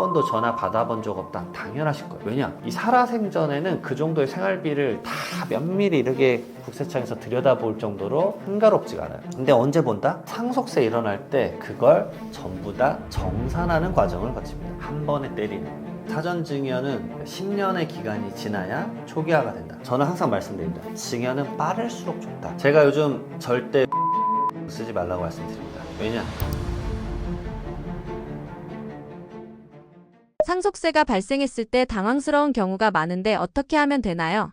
번도 전화 받아본 적 없다. 당연하실 거예요. 왜냐? 이 살아생전에는 그 정도의 생활비를 다 면밀히 이렇게 국세청에서 들여다볼 정도로 한가롭지가 않아요. 근데 언제 본다? 상속세 일어날 때 그걸 전부 다 정산하는 과정을 거칩니다. 한 번에 때리는. 사전 증여는 10년의 기간이 지나야 초기화가 된다. 저는 항상 말씀드립니다. 증여는 빠를수록 좋다. 제가 요즘 절대 쓰지 말라고 말씀드립니다. 왜냐? 상속세가 발생했을 때 당황스러운 경우가 많은데 어떻게 하면 되나요?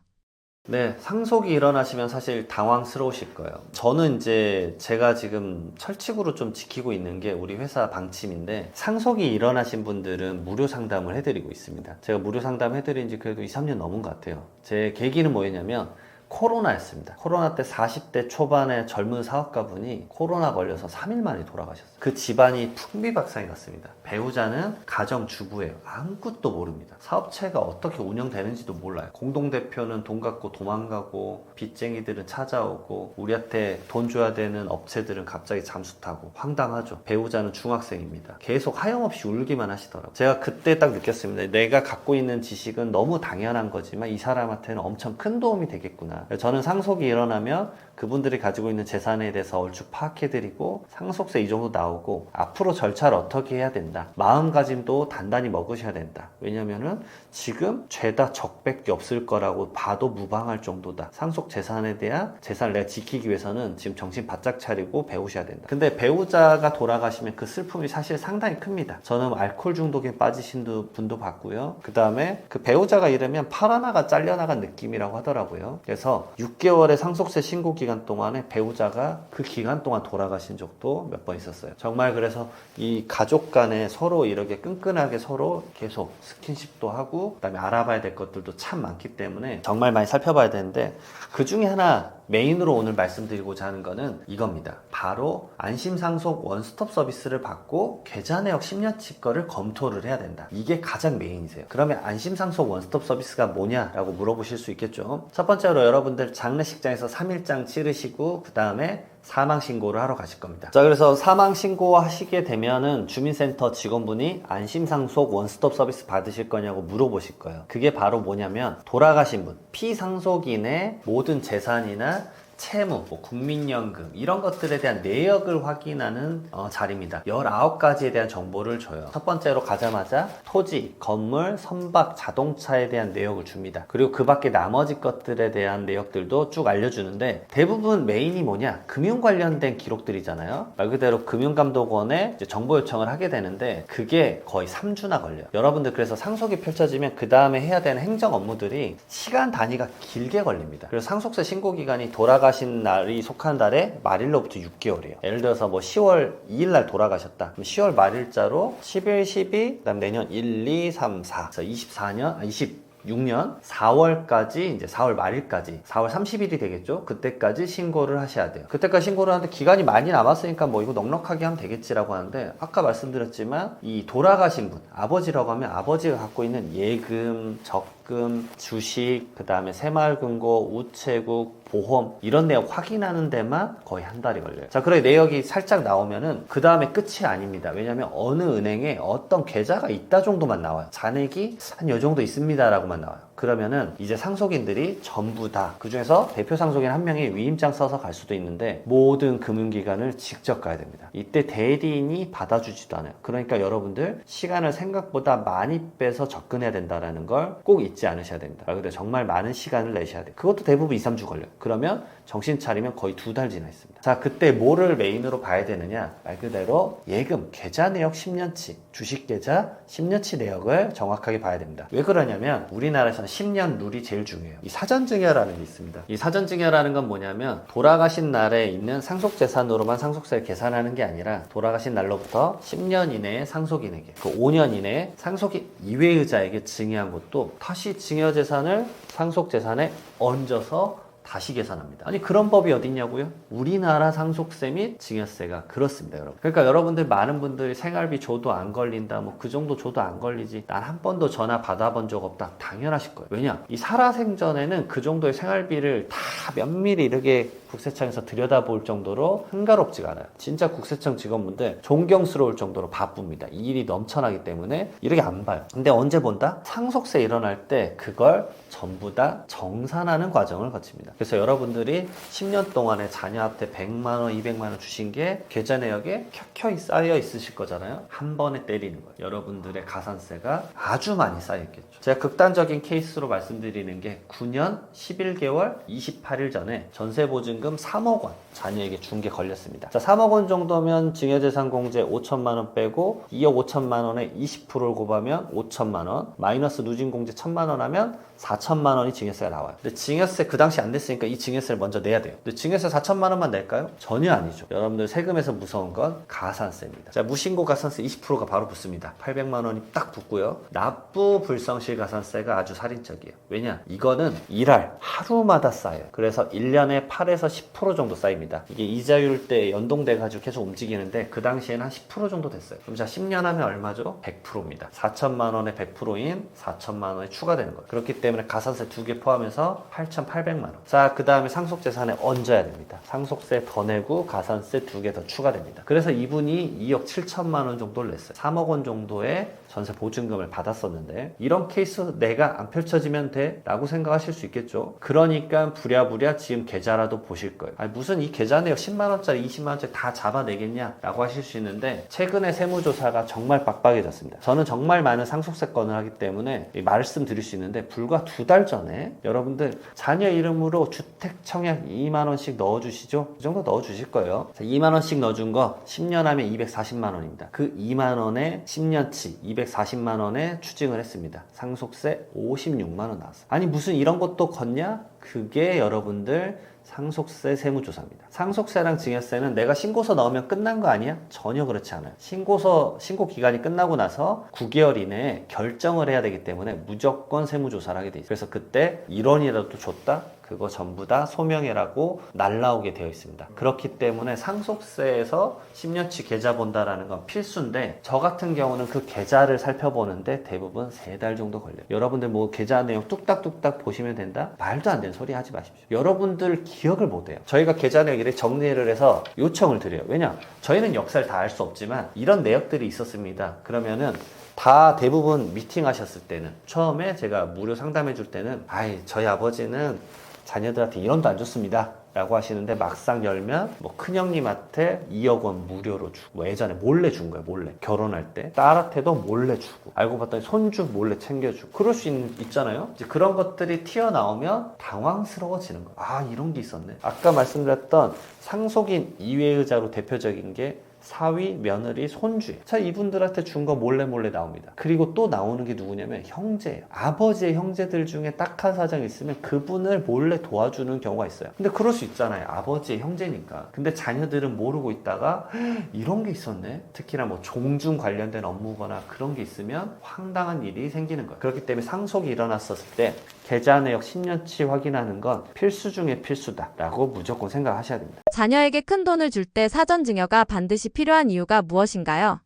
네, 상속이 일어나시면 사실 당황스러우실 거예요. 저는 이제 제가 지금 철칙으로 좀 지키고 있는 게 우리 회사 방침인데 상속이 일어나신 분들은 무료 상담을 해드리고 있습니다. 제가 무료 상담 해드린 지 그래도 2, 3년 넘은 것 같아요. 제 계기는 뭐였냐면 코로나였습니다. 코로나 때 40대 초반의 젊은 사업가분이 코로나 걸려서 3일 만에 돌아가셨어요. 그 집안이 풍비박산이 났습니다. 배우자는 가정주부예요. 아무것도 모릅니다. 사업체가 어떻게 운영되는지도 몰라요. 공동대표는 돈 갖고 도망가고 빚쟁이들은 찾아오고 우리한테 돈 줘야 되는 업체들은 갑자기 잠수 타고 황당하죠. 배우자는 중학생입니다. 계속 하염없이 울기만 하시더라고요. 제가 그때 딱 느꼈습니다. 내가 갖고 있는 지식은 너무 당연한 거지만 이 사람한테는 엄청 큰 도움이 되겠구나. 저는 상속이 일어나면 그분들이 가지고 있는 재산에 대해서 얼추 파악해드리고 상속세 이 정도 나오고 앞으로 절차를 어떻게 해야 된다. 마음가짐도 단단히 먹으셔야 된다. 왜냐면은 지금 죄다 적밖에 없을 거라고 봐도 무방할 정도다. 상속 재산에 대한 재산을 내가 지키기 위해서는 지금 정신 바짝 차리고 배우셔야 된다. 근데 배우자가 돌아가시면 그 슬픔이 사실 상당히 큽니다. 저는 알코올 중독에 빠지신 두- 분도 봤고요. 그 다음에 그 배우자가 이러면 팔 하나가 잘려나간 느낌이라고 하더라고요. 그래서 6개월의 상속세 신고 기간 동안에 배우자가 그 기간 동안 돌아가신 적도 몇 번 있었어요. 정말 그래서 이 가족 간에 서로 이렇게 끈끈하게 서로 계속 스킨십도 하고 그다음에 알아봐야 될 것들도 참 많기 때문에 정말 많이 살펴봐야 되는데 그 중에 하나 메인으로 오늘 말씀드리고자 하는 거는 이겁니다. 바로 안심상속 원스톱 서비스를 받고 계좌 내역 10년치 거를 검토를 해야 된다. 이게 가장 메인이세요. 그러면 안심상속 원스톱 서비스가 뭐냐라고 물어보실 수 있겠죠. 첫 번째로 여러분들 장례식장에서 3일장 치르시고 그 다음에 사망 신고를 하러 가실 겁니다. 자, 그래서 사망 신고 하시게 되면은 주민센터 직원분이 안심상속 원스톱 서비스 받으실 거냐고 물어보실 거예요. 그게 바로 뭐냐면 돌아가신 분, 피상속인의 모든 재산이나 채무, 뭐 국민연금 이런 것들에 대한 내역을 확인하는 어, 자리입니다. 19가지에 대한 정보를 줘요. 첫 번째로 가자마자 토지, 건물, 선박, 자동차에 대한 내역을 줍니다. 그리고 그 밖에 나머지 것들에 대한 내역들도 쭉 알려주는데 대부분 메인이 뭐냐? 금융 관련된 기록들이잖아요. 말 그대로 금융감독원에 정보 요청을 하게 되는데 그게 거의 3주나 걸려요. 여러분들 그래서 상속이 펼쳐지면 그 다음에 해야 되는 행정 업무들이 시간 단위가 길게 걸립니다. 그래서 상속세 신고 기간이 돌아가 신 날이 속한 달에 말일로부터 6개월이에요. 예를 들어서 뭐 10월 2일 날 돌아가셨다. 그럼 10월 말일자로 11, 12, 그다음 내년 1, 2, 3, 4. 그래서 24년, 아, 20 6년 4월까지 이제 4월 말일까지 4월 30일이 되겠죠. 그때까지 신고를 하셔야 돼요. 그때까지 신고를 하는데 기간이 많이 남았으니까 뭐 이거 넉넉하게 하면 되겠지라고 하는데 아까 말씀드렸지만 이 돌아가신 분 아버지라고 하면 아버지가 갖고 있는 예금, 적금, 주식, 그 다음에 새마을금고, 우체국, 보험 이런 내역 확인하는 데만 거의 한 달이 걸려요. 자, 그래 내역이 살짝 나오면은 그 다음에 끝이 아닙니다. 왜냐하면 어느 은행에 어떤 계좌가 있다 정도만 나와요. 잔액이 한 요 정도 있습니다라고만 나와요. 그러면은 이제 상속인들이 전부 다 그중에서 대표 상속인 한 명이 위임장 써서 갈 수도 있는데 모든 금융기관을 직접 가야 됩니다. 이때 대리인이 받아주지도 않아요. 그러니까 여러분들 시간을 생각보다 많이 빼서 접근해야 된다라는 걸 꼭 잊지 않으셔야 됩니다. 말 그대로 정말 많은 시간을 내셔야 돼요. 그것도 대부분 2, 3주 걸려요. 그러면 정신 차리면 거의 두 달 지나 있습니다. 자, 그때 뭐를 메인으로 봐야 되느냐? 말 그대로 예금, 계좌 내역 10년치, 주식 계좌 10년치 내역을 정확하게 봐야 됩니다. 왜 그러냐면 우리나라에서는 10년 룰이 제일 중요해요. 이 사전증여라는 게 있습니다. 이 사전증여라는 건 뭐냐면 돌아가신 날에 있는 상속재산으로만 상속세를 계산하는 게 아니라 돌아가신 날로부터 10년 이내에 상속인에게 그 5년 이내에 상속인 이외의자에게 증여한 것도 다시 증여재산을 상속재산에 얹어서 다시 계산합니다. 아니 그런 법이 어딨냐고요? 우리나라 상속세 및 증여세가 그렇습니다, 여러분. 그러니까 여러분들 많은 분들이 생활비 줘도 안 걸린다, 뭐 그 정도 줘도 안 걸리지. 난 한 번도 전화 받아본 적 없다. 당연하실 거예요. 왜냐? 이 살아생전에는 그 정도의 생활비를 다 면밀히 이렇게 국세청에서 들여다볼 정도로 한가롭지가 않아요. 진짜 국세청 직원분들 존경스러울 정도로 바쁩니다. 이 일이 넘쳐나기 때문에 이렇게 안 봐요. 근데 언제 본다? 상속세 일어날 때 그걸 전부 다 정산하는 과정을 거칩니다. 그래서 여러분들이 10년 동안에 자녀한테 100만 원, 200만 원 주신 게 계좌 내역에 켜켜이 쌓여 있으실 거잖아요. 한 번에 때리는 거예요. 여러분들의 가산세가 아주 많이 쌓여 있겠죠. 제가 극단적인 케이스로 말씀드리는 게 9년 11개월 28일 전에 전세 보증 금 3억 원 자녀에게 준 게 걸렸습니다. 자, 3억 원 정도면 증여재산 공제 5천만 원 빼고 2억 5천만 원에 20%를 곱하면 5천만 원 마이너스 누진 공제 1천만 원 하면 4천만 원이 증여세가 나와요. 근데 증여세 그 당시 안 됐으니까 이 증여세를 먼저 내야 돼요. 근데 증여세 4천만 원만 낼까요? 전혀 아니죠. 여러분들 세금에서 무서운 건 가산세입니다. 자, 무신고 가산세 20%가 바로 붙습니다. 800만 원이 딱 붙고요. 납부 불성실 가산세가 아주 살인적이에요. 왜냐? 이거는 일할 하루마다 쌓여요. 그래서 1년에 8에서 10% 정도 쌓입니다. 이게 이자율 때 연동돼 가지고 계속 움직이는데 그 당시에는 한 10% 정도 됐어요. 그럼 자 10년 하면 얼마죠? 100%입니다. 4천만 원의 100%인 4천만 원이 추가되는 거예요. 그렇기 때문에 가산세 두 개 포함해서 8,800만 원. 자, 그 다음에 상속재산에 얹어야 됩니다. 상속세 더 내고 가산세 두 개 더 추가됩니다. 그래서 이분이 2억 7천만 원 정도를 냈어요. 3억 원 정도의 전세 보증금을 받았었는데 이런 케이스 내가 안 펼쳐지면 돼? 라고 생각하실 수 있겠죠. 그러니까 부랴부랴 지금 계좌라도 보실 거예요. 아니, 무슨 이 계좌 내역 10만 원짜리, 20만 원짜리 다 잡아내겠냐? 라고 하실 수 있는데 최근에 세무조사가 정말 빡빡해졌습니다. 저는 정말 많은 상속세 건을 하기 때문에 이 말씀드릴 수 있는데 불과 두 달 전에 여러분들 자녀 이름으로 주택 청약 2만 원씩 넣어주시죠? 이 정도 넣어주실 거예요. 자, 2만 원씩 넣어준 거 10년 하면 240만 원입니다. 그 2만 원에 10년치 240만 원에 추징을 했습니다. 상속세 56만 원 나왔어요. 아니 무슨 이런 것도 걷냐? 그게 여러분들 상속세 세무조사입니다. 상속세랑 증여세는 내가 신고서 넣으면 끝난 거 아니야? 전혀 그렇지 않아요. 신고서, 신고 기간이 끝나고 나서 9개월 이내에 결정을 해야 되기 때문에 무조건 세무조사를 하게 돼 있어요. 그래서 그때 1원이라도 줬다? 그거 전부 다 소명이라고 날라오게 되어 있습니다. 그렇기 때문에 상속세에서 10년치 계좌 본다라는 건 필수인데 저 같은 경우는 그 계좌를 살펴보는데 대부분 3달 정도 걸려요. 여러분들 뭐 계좌 내용 뚝딱뚝딱 보시면 된다? 말도 안 되는 소리 하지 마십시오. 여러분들 기억을 못 해요. 저희가 계좌 내역 이렇게 정리를 해서 요청을 드려요. 왜냐? 저희는 역사를 다 알 수 없지만 이런 내역들이 있었습니다. 그러면은 다 대부분 미팅 하셨을 때는 처음에 제가 무료 상담해 줄 때는 아이 저희 아버지는 자녀들한테 1원도 안 줬습니다. 라고 하시는데 막상 열면 뭐 큰형님한테 2억 원 무료로 주고 뭐 예전에 몰래 준 거예요 몰래. 결혼할 때. 딸한테도 몰래 주고. 알고 봤더니 손주 몰래 챙겨주고. 그럴 수 있, 있잖아요. 이제 그런 것들이 튀어나오면 당황스러워지는 거예요. 아 이런 게 있었네. 아까 말씀드렸던 상속인 이외의자로 대표적인 게 사위, 며느리, 손주. 자, 이분들한테 준 거 몰래 몰래 나옵니다. 그리고 또 나오는 게 누구냐면 형제예요. 아버지의 형제들 중에 딱한 사정이 있으면 그분을 몰래 도와주는 경우가 있어요. 근데 그럴 수 있잖아요. 아버지의 형제니까. 근데 자녀들은 모르고 있다가 "헉, 이런 게 있었네. 특히나 뭐 종중 관련된 업무거나 그런 게 있으면 황당한 일이 생기는 거예요. 그렇기 때문에 상속이 일어났었을 때 계좌 내역 10년치 확인하는 건 필수 중에 필수다라고 무조건 생각하셔야 됩니다. 자녀에게 큰 돈을 줄 때 사전 증여가 반드시 필요한 이유가 무엇인가요?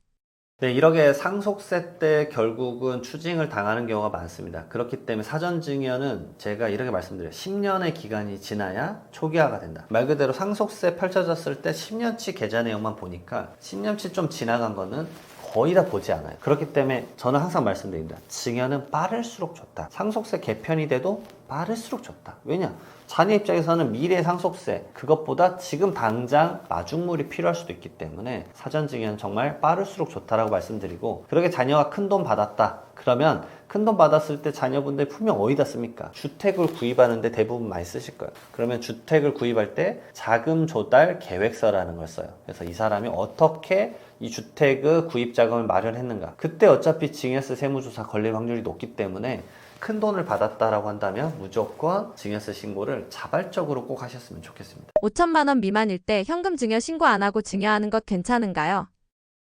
네, 이렇게 상속세 때 결국은 추징을 당하는 경우가 많습니다. 그렇기 때문에 사전 증여는 제가 이렇게 말씀드려요. 10년의 기간이 지나야 초기화가 된다. 말 그대로 상속세 펼쳐졌을 때 10년치 계좌 내용만 보니까 10년치 좀 지나간 거는 거의 다 보지 않아요. 그렇기 때문에 저는 항상 말씀드립니다. 증여는 빠를수록 좋다. 상속세 개편이 돼도 빠를수록 좋다. 왜냐? 자녀 입장에서는 미래 상속세 그것보다 지금 당장 마중물이 필요할 수도 있기 때문에 사전 증여는 정말 빠를수록 좋다라고 말씀드리고 그렇게 자녀가 큰 돈 받았다. 그러면 큰 돈 받았을 때 자녀분들 분명 어디다 씁니까? 주택을 구입하는데 대부분 많이 쓰실 거예요. 그러면 주택을 구입할 때 자금 조달 계획서라는 걸 써요. 그래서 이 사람이 어떻게 이 주택의 구입 자금을 마련했는가. 그때 어차피 증여세 세무조사 걸릴 확률이 높기 때문에 큰 돈을 받았다라고 한다면 무조건 증여세 신고를 자발적으로 꼭 하셨으면 좋겠습니다. 5천만 원 미만일 때 현금 증여 신고 안 하고 증여하는 것 괜찮은가요?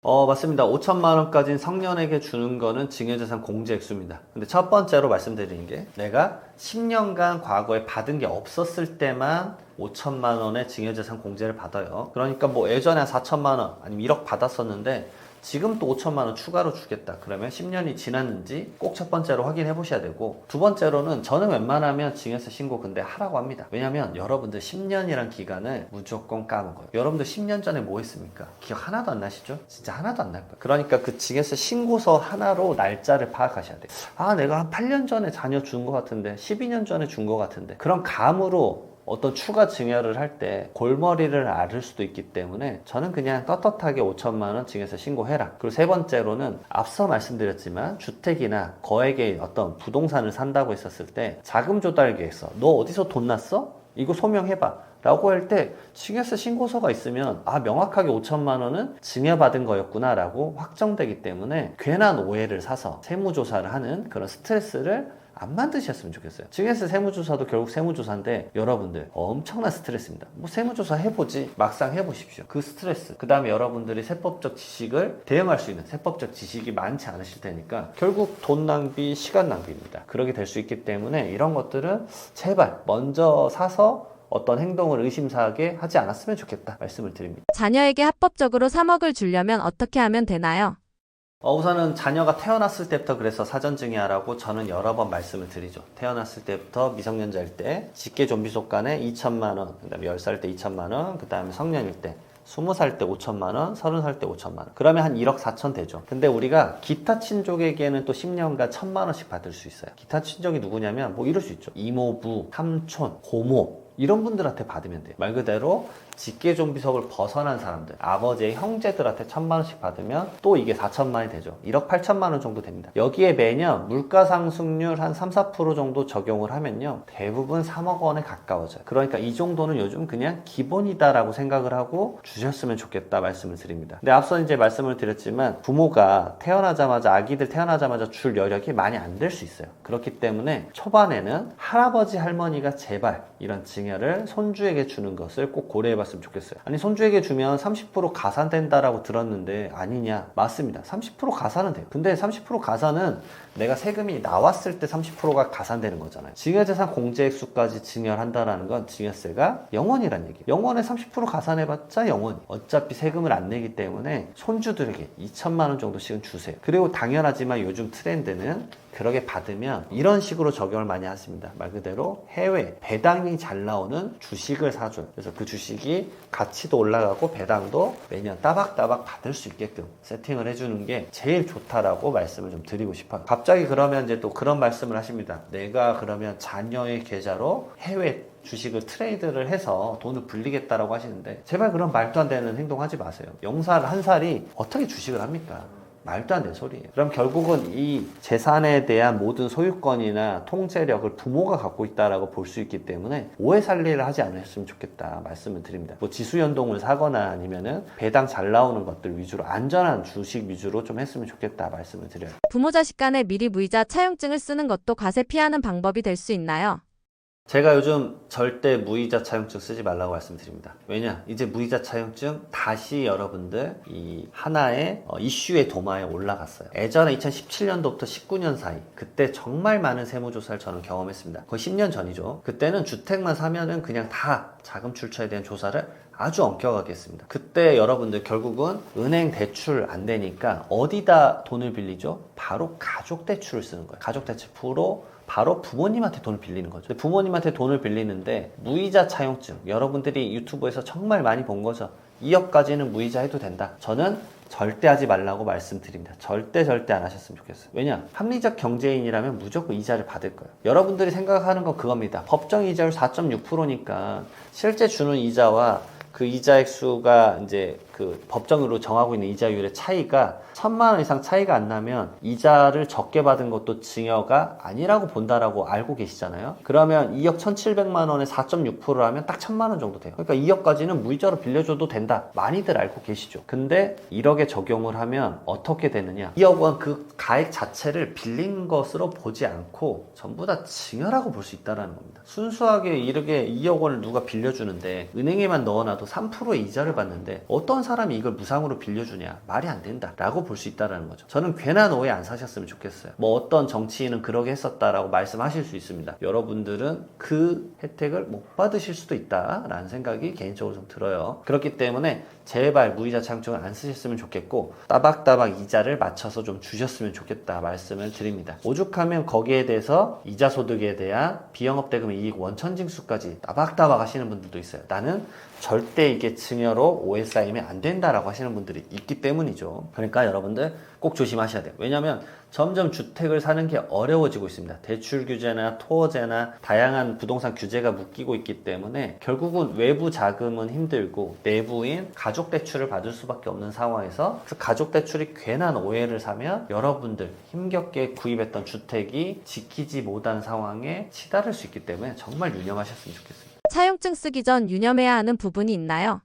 어, 맞습니다. 5천만 원까지는 성년에게 주는 거는 증여재산 공제 액수입니다. 근데 첫 번째로 말씀드리는 게 내가 10년간 과거에 받은 게 없었을 때만 5천만 원의 증여재산 공제를 받아요. 그러니까 뭐 예전에 한 4천만 원 아니면 1억 받았었는데 지금 또 5천만 원 추가로 주겠다. 그러면 10년이 지났는지 꼭 첫 번째로 확인해 보셔야 되고 두 번째로는 저는 웬만하면 증여세 신고 근데 하라고 합니다. 왜냐면 여러분들 10년이란 기간을 무조건 까먹어요. 여러분들 10년 전에 뭐 했습니까? 기억 하나도 안 나시죠? 진짜 하나도 안 날 거예요. 그러니까 그 증여세 신고서 하나로 날짜를 파악하셔야 돼요. 아, 내가 한 8년 전에 자녀 준 것 같은데 12년 전에 준 것 같은데 그런 감으로 어떤 추가 증여를 할 때 골머리를 앓을 수도 있기 때문에 저는 그냥 떳떳하게 5천만 원 증여세 신고해라. 그리고 세 번째로는 앞서 말씀드렸지만 주택이나 거액의 어떤 부동산을 산다고 했었을 때 자금 조달 계획서 너 어디서 돈 났어? 이거 소명해봐. 라고 할 때 증여세 신고서가 있으면 아 명확하게 5천만 원은 증여받은 거였구나 라고 확정되기 때문에 괜한 오해를 사서 세무조사를 하는 그런 스트레스를 안 만드셨으면 좋겠어요. 증여세 세무조사도 결국 세무조사인데 여러분들 엄청난 스트레스입니다. 뭐 세무조사 해보지 막상 해보십시오. 그 스트레스 그 다음에 여러분들이 세법적 지식을 대응할 수 있는 세법적 지식이 많지 않으실 테니까 결국 돈 낭비, 시간 낭비입니다. 그렇게 될 수 있기 때문에 이런 것들은 제발 먼저 사서 어떤 행동을 의심사하게 하지 않았으면 좋겠다 말씀을 드립니다. 자녀에게 합법적으로 3억을 주려면 어떻게 하면 되나요? 어, 우선은 자녀가 태어났을 때부터 그래서 사전 증여하라고 저는 여러 번 말씀을 드리죠. 태어났을 때부터 미성년자일 때 직계 좀비속 간에 2천만 원, 그다음에 10살 때 2천만 원, 그다음에 성년일 때 20살 때 5천만 원, 30살 때 5천만 원. 그러면 한 1억 4천 되죠. 근데 우리가 기타 친족에게는 또 10년간 1천만 원씩 받을 수 있어요. 기타 친족이 누구냐면 뭐 이럴 수 있죠. 이모부, 삼촌, 고모 이런 분들한테 받으면 돼요. 말 그대로 직계 좀비속을 벗어난 사람들, 아버지의 형제들한테 천만 원씩 받으면 또 이게 4천만 원이 되죠. 1억 8천만 원 정도 됩니다. 여기에 매년 물가 상승률 한 3, 4% 정도 적용을 하면요. 대부분 3억 원에 가까워져요. 그러니까 이 정도는 요즘 그냥 기본이다라고 생각을 하고 주셨으면 좋겠다 말씀을 드립니다. 근데 앞서 이제 말씀을 드렸지만 부모가 태어나자마자 아기들 태어나자마자 줄 여력이 많이 안 될 수 있어요. 그렇기 때문에 초반에는 할아버지 할머니가 제발 이런 증 여를 손주에게 주는 것을 꼭 고려해 봤으면 좋겠어요. 아니 손주에게 주면 30% 가산된다라고 들었는데 아니냐? 맞습니다. 30% 가산은 돼요. 근데 30% 가산은 내가 세금이 나왔을 때 30%가 가산되는 거잖아요. 증여재산 공제액수까지 증여한다라는 건 증여세가 영원이란 얘기예요. 영원에 30% 가산해봤자 영원. 어차피 세금을 안 내기 때문에 손주들에게 2천만 원 정도씩은 주세요. 그리고 당연하지만 요즘 트렌드는 그렇게 받으면 이런 식으로 적용을 많이 하십니다. 말 그대로 해외 배당이 잘 나오는 주식을 사줘요. 그래서 그 주식이 가치도 올라가고 배당도 매년 따박따박 받을 수 있게끔 세팅을 해주는 게 제일 좋다라고 말씀을 좀 드리고 싶어요. 갑자기 그러면 이제 또 그런 말씀을 하십니다. 내가 그러면 자녀의 계좌로 해외 주식을 트레이드를 해서 돈을 불리겠다라고 하시는데 제발 그런 말도 안 되는 행동하지 마세요. 영살 한 살이 어떻게 주식을 합니까? 말도 안 되는 소리예요. 그럼 결국은 이 재산에 대한 모든 소유권이나 통제력을 부모가 갖고 있다라고 볼 수 있기 때문에 오해 살리를 하지 않으셨으면 좋겠다 말씀을 드립니다. 뭐 지수 연동을 사거나 아니면은 배당 잘 나오는 것들 위주로 안전한 주식 위주로 좀 했으면 좋겠다 말씀을 드려요. 부모 자식 간에 미리 무이자 차용증을 쓰는 것도 과세 피하는 방법이 될 수 있나요? 제가 요즘 절대 무이자 차용증 쓰지 말라고 말씀드립니다. 왜냐? 이제 무이자 차용증 다시 여러분들 이 하나의 어, 이슈의 도마에 올라갔어요. 예전에 2017년도부터 19년 사이 그때 정말 많은 세무조사를 저는 경험했습니다. 거의 10년 전이죠. 그때는 주택만 사면은 그냥 다 자금 출처에 대한 조사를 아주 엄격하게 했습니다. 그때 여러분들 결국은 은행 대출 안 되니까 어디다 돈을 빌리죠? 바로 가족 대출을 쓰는 거예요. 가족 대출 프로 바로 부모님한테 돈을 빌리는 거죠. 부모님한테 돈을 빌리는데 무이자 차용증 여러분들이 유튜브에서 정말 많이 본 거죠. 2억까지는 무이자 해도 된다. 저는 절대 하지 말라고 말씀드립니다. 절대 절대 안 하셨으면 좋겠어요. 왜냐? 합리적 경제인이라면 무조건 이자를 받을 거예요. 여러분들이 생각하는 건 그겁니다. 법정 이자율 4.6%니까 실제 주는 이자와 그 이자 액 수가 이제 그 법정으로 정하고 있는 이자율의 차이가 천만 원 이상 차이가 안 나면 이자를 적게 받은 것도 증여가 아니라고 본다라고 알고 계시잖아요. 그러면 2억 1,700만 원에 4.6%를 하면 딱 천만 원 정도 돼요. 그러니까 2억까지는 무이자로 빌려줘도 된다. 많이들 알고 계시죠. 근데 1억에 적용을 하면 어떻게 되느냐? 2억 원 그 가액 자체를 빌린 것으로 보지 않고 전부 다 증여라고 볼 수 있다라는 겁니다. 순수하게 이렇게 2억 원을 누가 빌려주는데 은행에만 넣어놔도 3%의 이자를 받는데 어떤 사람이 이걸 무상으로 빌려주냐 말이 안 된다라고 볼 수 있다라는 거죠. 저는 괜한 오해 안 사셨으면 좋겠어요. 뭐 어떤 정치인은 그러게 했었다라고 말씀하실 수 있습니다. 여러분들은 그 혜택을 못 받으실 수도 있다라는 생각이 개인적으로 좀 들어요. 그렇기 때문에 제발 무이자 차용증을 안 쓰셨으면 좋겠고 따박따박 이자를 맞춰서 좀 주셨으면 좋겠다 말씀을 드립니다. 오죽하면 거기에 대해서 이자 소득에 대한 비영업 대금 이익 원천 징수까지 따박따박 하시는 분들도 있어요. 나는 절대 이게 증여로 오해 쌓이면 안 된다라고 하시는 분들이 있기 때문이죠. 그러니까 여러분들 꼭 조심하셔야 돼요. 왜냐하면 점점 주택을 사는 게 어려워지고 있습니다. 대출 규제나 토어제나 다양한 부동산 규제가 묶이고 있기 때문에 결국은 외부 자금은 힘들고 내부인 가족 대출을 받을 수밖에 없는 상황에서 그 가족 대출이 괜한 오해를 사면 여러분들 힘겹게 구입했던 주택이 지키지 못한 상황에 치달을 수 있기 때문에 정말 유념하셨으면 좋겠습니다. 차용증 쓰기 전 유념해야 하는 부분이 있나요?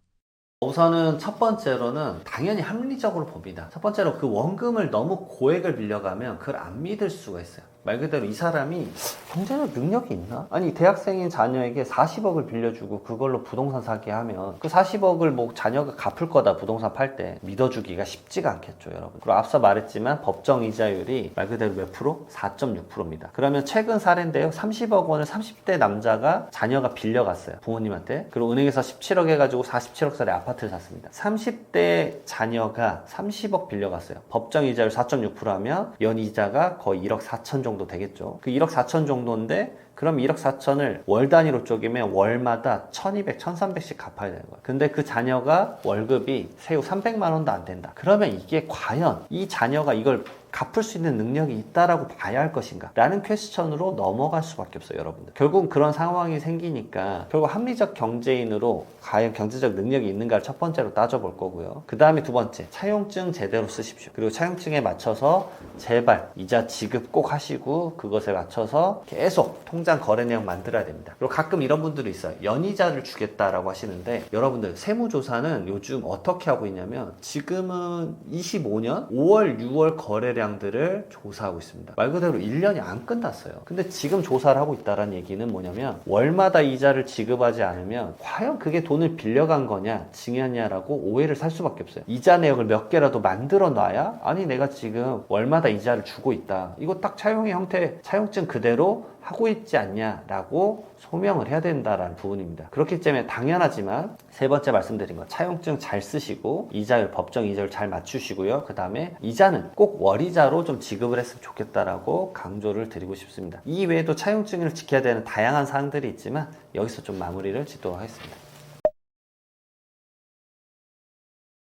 우선은 첫 번째로는 당연히 합리적으로 봅니다. 첫 번째로 그 원금을 너무 고액을 빌려가면 그걸 안 믿을 수가 있어요. 말 그대로 이 사람이 경제적 능력이 있나? 아니 대학생인 자녀에게 40억을 빌려주고 그걸로 부동산 사게 하면 그 40억을 뭐 자녀가 갚을 거다 부동산 팔 때 믿어주기가 쉽지가 않겠죠 여러분. 그리고 앞서 말했지만 법정 이자율이 말 그대로 몇 프로? 4.6%입니다. 그러면 최근 사례인데요. 30억 원을 30대 남자가 자녀가 빌려갔어요 부모님한테. 그리고 은행에서 17억 해가지고 47억짜리 아파트를 샀습니다. 30대 자녀가 30억 빌려갔어요. 법정 이자율 4.6% 하면 연 이자가 거의 1억 4천 정도 되겠죠 그 1억 4천 정도인데 그럼 1억 4천을 월 단위로 쪼개면 월마다 1200, 1300씩 갚아야 되는 거예요. 근데 그 자녀가 월급이 세후 300만 원도 안 된다. 그러면 이게 과연 이 자녀가 이걸 갚을 수 있는 능력이 있다라고 봐야 할 것인가? 라는 퀘스천으로 넘어갈 수밖에 없어요, 여러분들. 결국 그런 상황이 생기니까 결국 합리적 경제인으로 과연 경제적 능력이 있는가를 첫 번째로 따져볼 거고요. 그 다음에 두 번째, 차용증 제대로 쓰십시오. 그리고 차용증에 맞춰서 제발 이자 지급 꼭 하시고 그것에 맞춰서 계속 통장 거래 내역 만들어야 됩니다. 그리고 가끔 이런 분들이 있어요. 연이자를 주겠다라고 하시는데 여러분들 세무조사는 요즘 어떻게 하고 있냐면 지금은 25년 5월, 6월 거래량 들을 조사하고 있습니다. 말 그대로 1년이 안 끝났어요. 근데 지금 조사를 하고 있다는 얘기는 뭐냐면 월마다 이자를 지급하지 않으면 과연 그게 돈을 빌려간 거냐, 증여냐라고 오해를 살 수밖에 없어요. 이자 내역을 몇 개라도 만들어 놔야 아니 내가 지금 월마다 이자를 주고 있다. 이거 딱 차용의 형태, 차용증 그대로 하고 있지 않냐라고 소명을 해야 된다라는 부분입니다. 그렇기 때문에 당연하지만 세 번째 말씀드린 거 차용증 잘 쓰시고 이자율 법정 이자율 잘 맞추시고요. 그 다음에 이자는 꼭 월이자 로 좀 지급을 했으면 좋겠다라고 강조를 드리고 싶습니다. 이 외에도 차용증을 지켜야 되는 다양한 사항들이 있지만 여기서 좀 마무리를 짓도록 하겠습니다.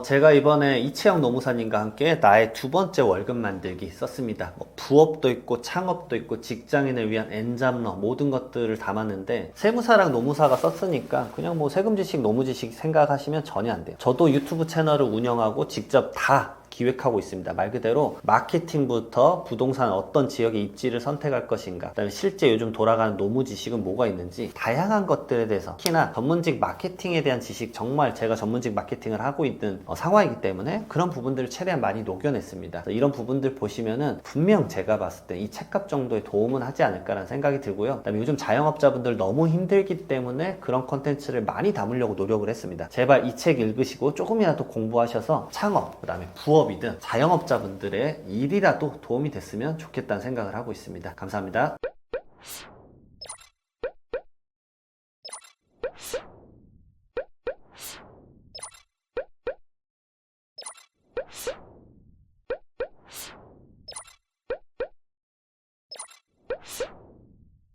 제가 이번에 이채영 노무사님과 함께 나의 두 번째 월급 만들기 썼습니다. 뭐 부업도 있고 창업도 있고 직장인을 위한 엔잡러 모든 것들을 담았는데 세무사랑 노무사가 썼으니까 그냥 뭐 세금 지식 노무 지식 생각하시면 전혀 안 돼요. 저도 유튜브 채널을 운영하고 직접 다 기획하고 있습니다. 말 그대로 마케팅부터 부동산 어떤 지역의 입지를 선택할 것인가, 그다음에 실제 요즘 돌아가는 노무 지식은 뭐가 있는지 다양한 것들에 대해서 특히나 전문직 마케팅에 대한 지식 정말 제가 전문직 마케팅을 하고 있는 어, 상황이기 때문에 그런 부분들을 최대한 많이 녹여냈습니다. 이런 부분들 보시면은 분명 제가 봤을 때 이 책값 정도의 도움은 하지 않을까라는 생각이 들고요. 그다음에 요즘 자영업자분들 너무 힘들기 때문에 그런 컨텐츠를 많이 담으려고 노력을 했습니다. 제발 이 책 읽으시고 조금이라도 공부하셔서 창업, 그다음에 부 업이든 자영업자분들의 일이라도 도움이 됐으면 좋겠다는 생각을 하고 있습니다. 감사합니다.